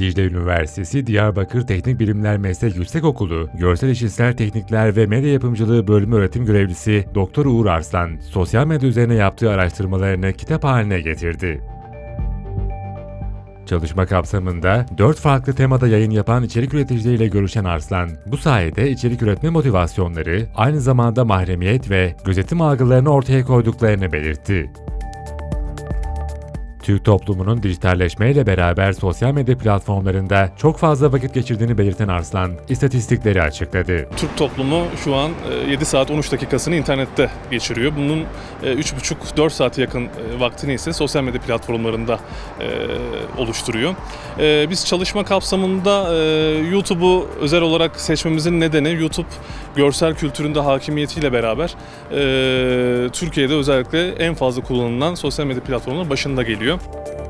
Dicle Üniversitesi Diyarbakır Teknik Bilimler Meslek Yüksekokulu, Görsel İşitsel Teknikler ve Medya Yapımcılığı Bölümü öğretim görevlisi Doktor Uğur Arslan, sosyal medya üzerine yaptığı araştırmalarını kitap haline getirdi. Çalışma kapsamında 4 farklı temada yayın yapan içerik üreticileriyle görüşen Arslan, bu sayede içerik üretme motivasyonları, aynı zamanda mahremiyet ve gözetim algılarını ortaya koyduklarını belirtti. Türk toplumunun dijitalleşmeyle beraber sosyal medya platformlarında çok fazla vakit geçirdiğini belirten Arslan, istatistikleri açıkladı. Türk toplumu şu an e, 7 saat 13 dakikasını internette geçiriyor. Bunun e, 3,5-4 saate yakın e, vaktini ise sosyal medya platformlarında e, oluşturuyor. E, Biz çalışma kapsamında e, YouTube'u özel olarak seçmemizin nedeni YouTube görsel kültüründe hakimiyetiyle beraber e, Türkiye'de özellikle en fazla kullanılan sosyal medya platformlarının başında geliyor. Bye.